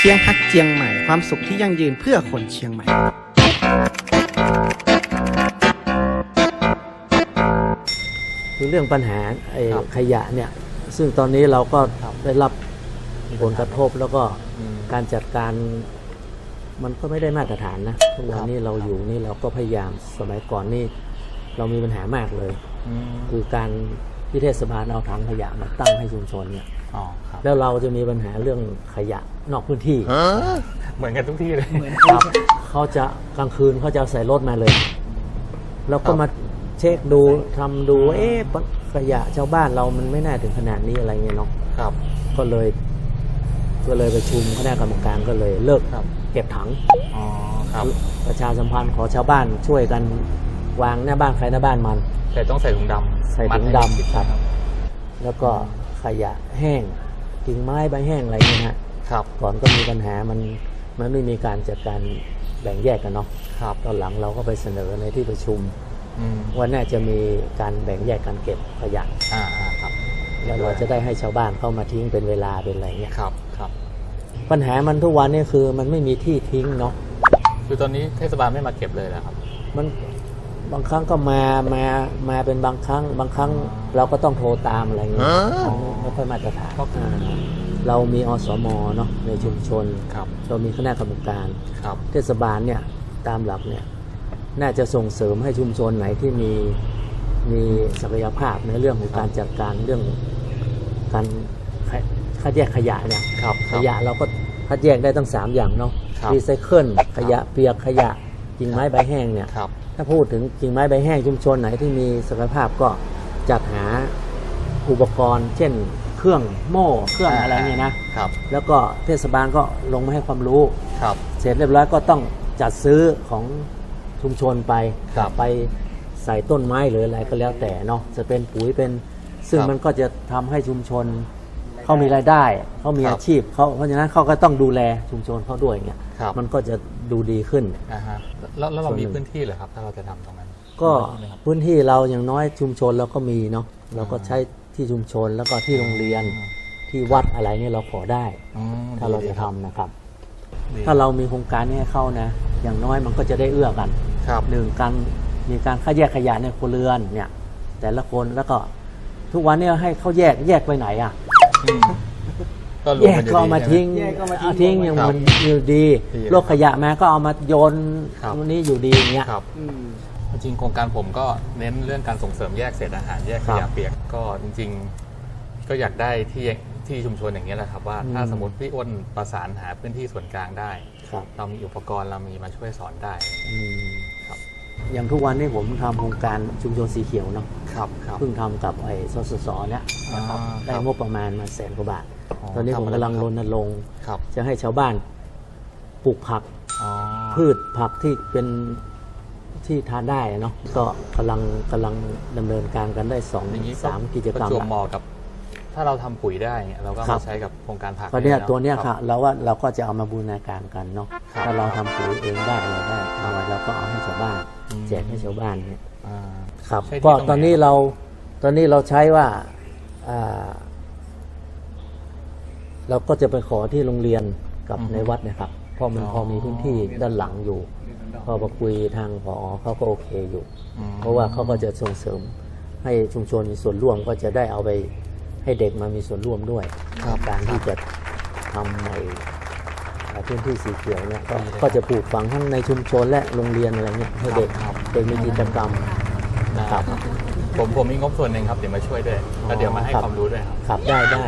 เคียงฮักเจียงใหม่ความสุขที่ยั่งยืนเพื่อคนเชียงใหม่ คือเรื่องปัญหาไอ้ครับขยะเนี่ย ซึ่งตอนนี้เราก็ครับได้รับผลกระทบแล้วก็อืมการจัดการมันก็ไม่ได้มาตรฐานนะทุกวันนี้เราอยู่นี่เราก็พยายามสมัยก่อนนี่เรามีปัญหามากเลยอืมคือการที่เทศบาลเอาถังขยะมาตั้งให้ชุมชนเนี่ย อ๋อครับแล้วเราจะมีปัญหาเรื่องขยะนอกพื้นที่เหมือนกันทุกที่เลย ครับเขาจะกลางคืนเขาจะเอาใส่รถมาเลย แล้วก็ครับมาเช็คดูทำดูว่าเอ๊ะขยะชาวบ้านเรามันไม่น่าถึงขนาดนี้อะไรเงี้ยเนาะครับ ก็เลย ก็เลยประชุมคณะกรรมการก็เลยเลิกครับ เก็บถัง อ๋อครับ ประชาสัมพันธ์ขอชาวบ้านช่วยกันวางหน้าบ้านใครหน้าบ้านมัน แต่ต้องใส่ถุงดำใส่ถุงมัดำให้มิครับ แล้วก็ ขยะแห้งกิ่งไม้ใบแห้งอะไรเงี้ยฮะครับก่อนก็มีปัญหามันมันไม่มีการจัดการแบ่งแยกกันเนาะครับตอนหลังเราก็ไปเสนอในที่ประชุมอืมว่าน่าจะมีการแบ่งแยกการเก็บขยะอ่าอ่าครับแล้วเราจะได้ให้ชาวบ้านเข้ามาทิ้งเป็นเวลาเป็นอะไรเงี้ยครับครับปัญหามันทุกวันนี่คือมันไม่มีที่ทิ้งเนาะคือตอนนี้เทศบาลไม่มาเก็บเลยนะครับ มัน บางครั้งก็มามามาเป็นบางครั้ง บางครั้งเราก็ต้องโทรตามอะไรเงี้ยมันไม่ค่อยมาตรฐานครับอ่าเรามีอสมเนาะในชุมชนครับเรามีคณะกรรมการครับเทศบาลเนี่ยตามหลักเนี่ยน่าจะส่งเสริมให้ชุมชนไหนที่มีมีศักยภาพในเรื่องของการจัดการเรื่องการขยคัดแยกขยะเนี่ยครับขยะเราก็คัดแยกได้ตั้ง 3 อย่างเนาะครับรีไซเคิลขยะเปียกขยะกิ่งไม้ใบแห้งเนี่ยครับ ถ้าพูดถึงกิ่งไม้ใบแห้งชุมชนไหนที่มีศักยภาพก็จัดหาอุปกรณ์ เช่น เครื่องโม่เครื่องอะไรเนี่ยนะครับแล้วก็เทศบาลก็ลงมาให้ความรู้ครับ เสร็จเรียบร้อยก็ต้องจัดซื้อของชุมชนไปครับไปใส่ต้นไม้หรืออะไรก็แล้วแต่เนาะจะเป็นปุ๋ยเป็นซึ่งครับมันก็จะทำให้ชุมชน เขามีรายได้เขามีครับอาชีพเขาเพราะฉะนั้นเขาก็ต้องดูแลชุมชนเขาด้วยเงี้ยครับ มันก็จะดูดีขึ้น อ่าฮะแล้วแล้วเราส่วนหนึ่มีง พื้นที่เหรอครับ ถ้าเราจะทำตรงนั้น ก็มีไหมครับพื้นที่เราอย่างน้อยชุมชนเราก็มีเนาะเราก็ใช้ที่ชุมชนแล้วก็ที่โรงเรียนที่วัดอะไรเนี่ยเราขอได้ อืมถ้าเราดีจะคทำบนะครับ ดีถ้าเรามีโครงการนี้ให้เข้านะ อย่างน้อยมันก็จะได้เอื้อกันครับหนึ่งการมีการคัดแยกขยะในครัวเรือนเนี่ย แต่ละคนแล้วก็ทุกวันเนี่ยให้เขาแยกแยกไปไหนอะอืม ก็รวแยมกกันอยู่ก็เอามาดีใช่ไหทิ้งแยกก็เอามาทิ้งทิ้งอย่างครับมันอยู่ดีดีโลกขยะมาก็เอามาโยนครับตรงนี้อยู่ดีอย่างเงี้ย ครับ อืม จริงๆโครงการผมก็เน้นเรื่องการส่งเสริมแยกเศษอาหารแยกขครัยะบเปียกก็จริงๆ ก็อยากได้ที่ที่ชุมชนอย่างนี้ยแหละครับว่าอืมถ้าสมมติพี่อ้นประสานหาพื้นที่ส่วนกลางได้ ครับเรามีอุปกรณ์เรามีมาช่วยสอนได้ อืมครับ อย่างทุกวันนี้ผมทำโครงการชุมชนสีเขียวเนาะครับครับเพิ่งทำกับไอ้สสสเนี่ยนะครับอ่าได้ครับงบประมาณมาแสนกว่าบาทอ๋อตอนนี้ทำผมอะไรกำลังบ้างรครับณรงค์ครับจะให้ชาวบ้านปลูกผักอ๋อพืชผักที่เป็นที่ทานได้เนาะก็กำลังกำลังดำเนินการกันได้สองอย่างนี้สามกิจกรรมประจวบเหละมาะกับ ถ้าเราทำปุ๋ยได้เนี่ยเราก็ครัมาบ ใช้กับโครงการผักก็เนี่ยได้ะตัวเนี้ยรับค่ะ เราว่าเราก็จะเอามาบูรณาการกันเนาะครับถ้าเราทำปุ๋ยเองได้อะไรได้เอาไว้เราก็เอาให้ชาวบ้านอืม แจกให้ชาวบ้านเนี่ยอ่า ครับใช่ที่ก็ตรงไหนตอนนี้เราตอนนี้เราใช้ว่าอ่า เราก็จะไปขอที่โรงเรียนกับในวัดเนะครับเพราะมันพอมีพื้นที่ด้านหลังอยู่ พอมาคุยทางพอเขาก็โอเคอยู่ อืม เพราะว่าเขาก็จะส่งเสริมให้ชุมชนมีส่วนร่วมก็จะได้เอาไป ให้เด็กมามีส่วนร่วมด้วยการที่จะทำในพื้นที่สีเขียวเนี่ยก็จะปลูกฝังทั้งในชุมชนและโรงเรียนอะไรเงี้ยให้เด็กเป็นมีกิจกรรมนะครับ ผมผมมีงบส่วนหนึ่งครับเดี๋ยวมาช่วยด้วยแล้วเดี๋ยวมาให้ความรู้ด้วยครับได้ได้